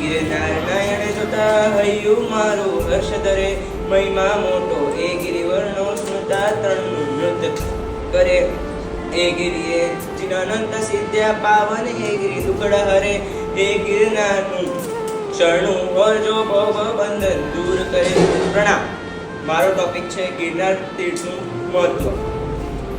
ગિરનાર નયણે જોતા હૈયું મારું હર્ષ ધરે. મહિમા મોટો, એ ગિરિવરનો સ્મૃતા ત્રણનું નૃત કરે. એ ગિરિએ ચિનાનંત સિદ્ધ્યા, પાવન, એ ગિરી દુકડા હરે. એ ગિરનારનું ચરણું હોજો ભવ બંધન દૂર કરે. પ્રણામ. મારો ટોપિક છે ગિરનાર તીર્થનું મહત્વ.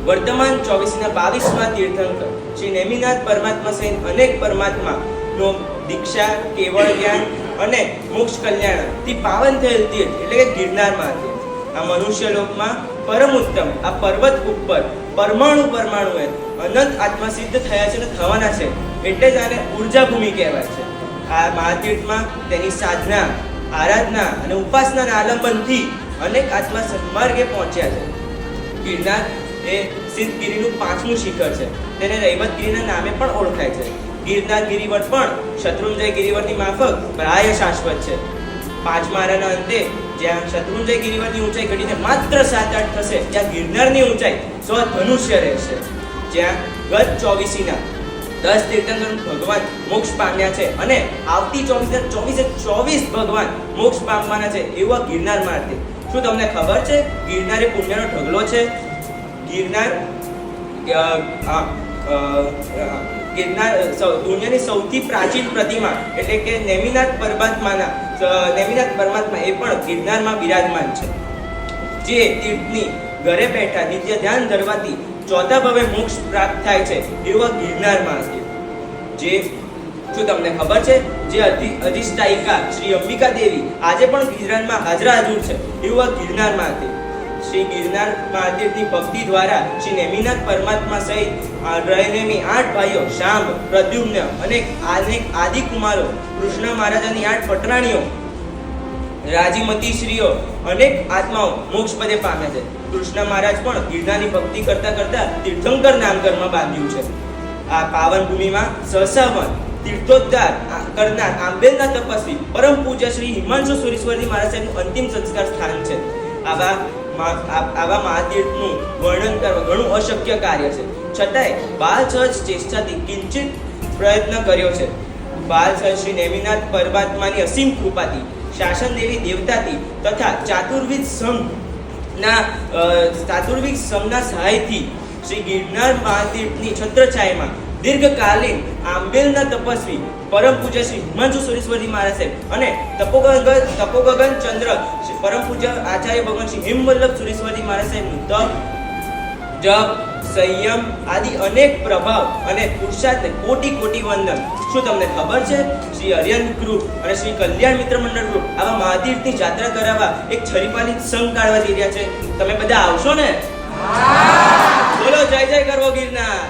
વર્તમાન ચોવીસના બાવીસમાં તીર્થંકર શ્રી નેમિનાથ પરમાત્મા સહિત અનેક પરમાત્મા નો દીક્ષા, કેવળ જ્ઞાન અને મોક્ષ કલ્યાણ. થી પાવન થયેલ તીર્થ એટલે કે ગિરનારમાં તીર્થ આ મનુષ્ય લોકમાં પરમ ઉત્તમ, આ પર્વત ઉપર પરમાણુ પરમાણુએ અનંત આત્મા સિદ્ધ થયા છે અને થવાના છે. એટલે જ આને ઊર્જા ભૂમિ કહેવાય છે. આ મહાતીર્થમાં તેની સાધના, આરાધના અને ઉપાસનાના આલંબનથી અનેક આત્મા સન્માર્ગે પહોંચ્યા છે. ગિરનાર એ સિદ્ધગીરીનું પાંચમું શિખર છે. તેને રૈવતગીરીના નામે પણ ઓળખાય છે. ગિરનાર ગિરિવર પણ શત્રુંજય ગિરિવરની માફક પ્રાય શાશ્વત છે. પાંચમા આરાના અંતે જ્યાં શત્રુંજય ગિરિવરની ઊંચાઈ ઘટીને માત્ર સાત આઠ થશે, ત્યાં ગિરનારની ઊંચાઈ સો ધનુષ્ય રહેશે. જ્યાં ગત ચોવીસીના દસ તીર્થંકર ભગવાન મોક્ષ પામ્યા છે અને આવતી ચોવીસ ચોવીસે ચોવીસ ભગવાન મોક્ષ પામવાના છે એવું આ ગિરનાર માર્ગે. શું તમને ખબર છે? ગિરનાર એ પુણ્યનો ઢગલો છે? ગિરનાર ગિરનાર દુનિયાની સૌથી પ્રાચીન પ્રતિમા, એટલે કે નેમિનાથ પરમાત્માના નેમિનાથ પરમાત્મા એ પણ ગિરનારમાં બિરાજમાન છે. જે તીર્થની ઘરે બેઠા નિત્ય ધ્યાન ધરવાથી ચોથા ભવે મોક્ષ પ્રાપ્ત થાય છે, એવા ગિરનારમાં છે. જે, શું તમને ખબર છે? જે અધિ, અધિષ્ઠાયિકા શ્રી અંબિકા દેવી આજે પણ ગિરનારમાં હાજરા હાજર છે, એવા ગિરનારમાં હતી શ્રી ગિરનાર મહાદેવની ભક્તિ દ્વારા શ્રી નેમિનાથ પરમાત્મા સહિત રહેનેમી આઠ ભાઈઓ શાંબ પ્રદ્યુમ્ન અને અનેક આદિકુમારો, કૃષ્ણ મહારાજાની આઠ પટરાણીઓ રાજીમતી શ્રીઓ અનેક આત્માઓ મોક્ષ પદે પામે છે. કૃષ્ણ મહારાજ પણ ગિરનારની ભક્તિ કરતા કરતા તીર્થંકર નામકરમાં બાંધ્યું છે. આ પાવન ભૂમિમાં સહસાવન તીર્થોદ્ધાર કરનાર આંબેલના તપસ્વી, પરમ પૂજ્ય શ્રી હિમાંશુ સુરેશ્વરજી મહારાજ સાહેબનું અંતિમ સંસ્કાર સ્થાન છે. આવા આવા મહાતીર્થનું વર્ણન કરવા ઘણું અશક્ય કાર્ય છે. છતાંય બાલ સહજ ચેષ્ટાથી કિંચિત પ્રયત્ન કર્યો છે. બાલ સહજ શ્રી નેમિનાથ પરમાત્માની અસીમ કૃપાથી, શાસન દેવી દેવતાથી તથા ચાતુર્વિદ સંઘના ચાતુર્વિદ સંઘના સહાયથી શ્રી ગિરનાર મહાતીર્થની છત્રછાયામાં દીર્ઘકાલીન આંબેલના તપસ્વી પરમ પૂજ્ય શ્રી હિમાંશુ સુરેશ્વરજી મહારાજ સાહેબ અને તપોગગન તપોગગન ચંદ્ર પરમ પૂજ્ય આચાર્ય ભગવાન શ્રી હિમવલ્લભ સુરેશ્વરજી મહારાજ સાહેબનું તપ જપ સંયમ આદિ અનેક પ્રભાવ અને પુરુષાર્થને કોટી કોટી વંદન. શું તમને ખબર છે? શ્રી અરિયન ગ્રુપ અને શ્રી કલ્યાણ મિત્ર મંડળ ગ્રુપ આવા મહાતીર્થની જાત્રા કરાવવા એક છરીપાલી સંઘ કાઢવા જઈ રહ્યા છે. તમે બધા આવશો ને? બોલો જય જય કરવો ગિરનાર.